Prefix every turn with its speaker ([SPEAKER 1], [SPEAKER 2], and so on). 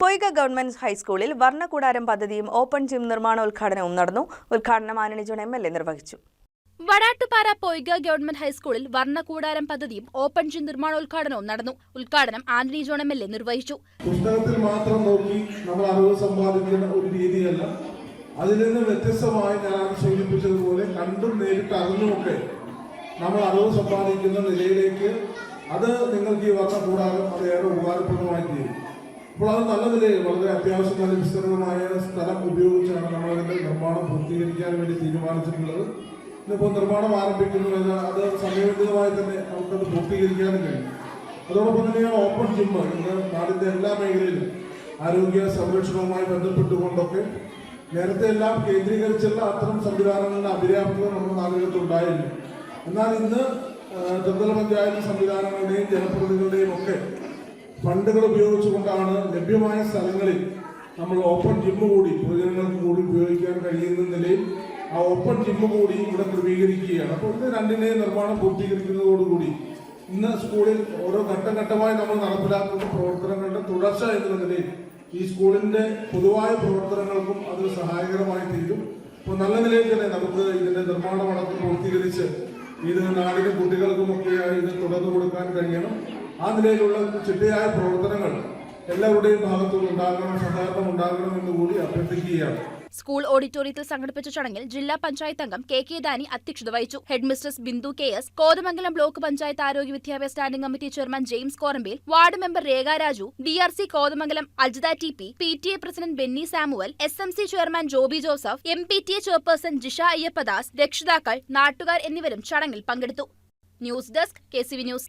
[SPEAKER 1] പൊയ്ക government ഹൈസ്കൂളിൽ വർണകൂടാരം പദ്ധതിയും open gym നിർമ്മാണോദ്ഘാടനവും നടന്നു. ഉദ്ഘാടനം Antony John M L A നിർവഹിച്ചു.
[SPEAKER 2] വടാട്ടുപാറ പൊയ്ക ഗവൺമെന്റ് ഹൈസ്കൂളിൽ വർണകൂടാരം പദ്ധതിയും ഓപ്പൺ ജിം നിർമ്മാണോദ്ഘാടനവും നടന്നു. ഉദ്ഘാടനം Antony John M L A നിർവഹിച്ചു.
[SPEAKER 3] പുസ്തകത്തിൽ മാത്രം നോക്കി നമ്മൾ അറിവ് സമ്പാദിക്കുന്ന ഒരു രീതിയല്ല. അതിൽ നിന്ന് വ്യത്യസ്തമായി ഞാൻ സൂചിപ്പിച്ചതുപോലെ കണ്ടും നേരിട്ട് അറിഞ്ഞുമൊക്കെ നമ്മൾ അറിവ് സമ്പാദിക്കുന്ന നിലയിലേക്ക് അത് നിങ്ങൾക്ക് ഈ വർഷം കൂടാതെ അത് ഏറെ ഉപകാരപ്രദമായി തീരും. അപ്പോൾ അത് നല്ല നിലയിൽ വളരെ അത്യാവശ്യം നല്ല വിസ്തൃതമായ സ്ഥലം ഉപയോഗിച്ചാണ് നമ്മൾ അതിന്റെ നിർമ്മാണം പൂർത്തീകരിക്കാൻ വേണ്ടി തീരുമാനിച്ചിട്ടുള്ളത്. ഇന്നിപ്പോൾ നിർമ്മാണം ആരംഭിക്കുന്നു എന്നാൽ അത് സമയബന്ധിതമായി തന്നെ നമുക്കത് പൂർത്തീകരിക്കാനും കഴിയും. അതോടൊപ്പം തന്നെയാണ് ഓപ്പൺ ജിമ്മ് ഇന്ന് നാടിന്റെ എല്ലാ മേഖലയിലും ആരോഗ്യ സംരക്ഷണവുമായി ബന്ധപ്പെട്ടുകൊണ്ടൊക്കെ നേരത്തെ എല്ലാം കേന്ദ്രീകരിച്ചുള്ള അത്തരം സംവിധാനങ്ങളുടെ അപര്യാപ്തത നമ്മുടെ നാടുകൾക്ക് ഉണ്ടായിരുന്നു എന്നാൽ ഇന്ന് ത്രിതല പഞ്ചായത്ത് സംവിധാനങ്ങളുടെയും ജനപ്രതിനിധികളുടെയും ഒക്കെ ഫണ്ടുകൾ ഉപയോഗിച്ചുകൊണ്ടാണ് ലഭ്യമായ സ്ഥലങ്ങളിൽ നമ്മൾ ഓപ്പൺ ജിമ്മ് കൂടി പൊതുജനങ്ങൾക്ക് കൂടി ഉപയോഗിക്കാൻ കഴിയുന്ന നിലയിൽ ആ ഓപ്പൺ ജിമ്മ് കൂടി ഇവിടെ ക്രമീകരിക്കുകയാണ്. അപ്പോൾ ഇത് രണ്ടിനെയും നിർമ്മാണം പൂർത്തീകരിക്കുന്നതോടുകൂടി ഇന്ന് സ്കൂളിൽ ഓരോ ഘട്ടം ഘട്ടമായി നമ്മൾ നടപ്പിലാക്കുന്ന പ്രവർത്തനങ്ങളുടെ തുടർച്ച എന്ന നിലയിൽ ഈ സ്കൂളിന്റെ പൊതുവായ പ്രവർത്തനങ്ങൾക്കും അത് സഹായകരമായി തീരും. അപ്പോൾ നല്ല നിലയിൽ തന്നെ നമുക്ക് ഇതിന്റെ നിർമ്മാണം അടക്കം പൂർത്തീകരിച്ച് ഇത് നാടിനും കുട്ടികൾക്കുമൊക്കെയായി ഇത് തുടർന്നു കൊടുക്കാൻ കഴിയണം. ആ നിലയിലുള്ള ചിട്ടയായ പ്രവർത്തനങ്ങൾ എല്ലാവരുടെയും ഭാഗത്തുനിന്ന് ഉണ്ടാകണം സഹകരണം ഉണ്ടാകണം എന്ന് കൂടി അഭ്യർത്ഥിക്കുകയാണ്.
[SPEAKER 2] സ്കൂൾ ഓഡിറ്റോറിയത്തിൽ സംഘടിപ്പിച്ച ചടങ്ങിൽ ജില്ലാ പഞ്ചായത്ത് അംഗം കെ കെ ദാനി അധ്യക്ഷത വഹിച്ചു. Headmistress Bindu K S Kothamangalam block panchayat ആരോഗ്യ വിദ്യാഭ്യാസ standing committee chairman James Korampel ward member Rekha Raju D R C Kothamangalam Ajitha T P P T A president Benny Samuel S M C chairman Joby Joseph M P T A chairperson Jisha Ayyappadas രക്ഷിതാക്കൾ നാട്ടുകാർ എന്നിവരും ചടങ്ങിൽ പങ്കെടുത്തു. News desk K C V news.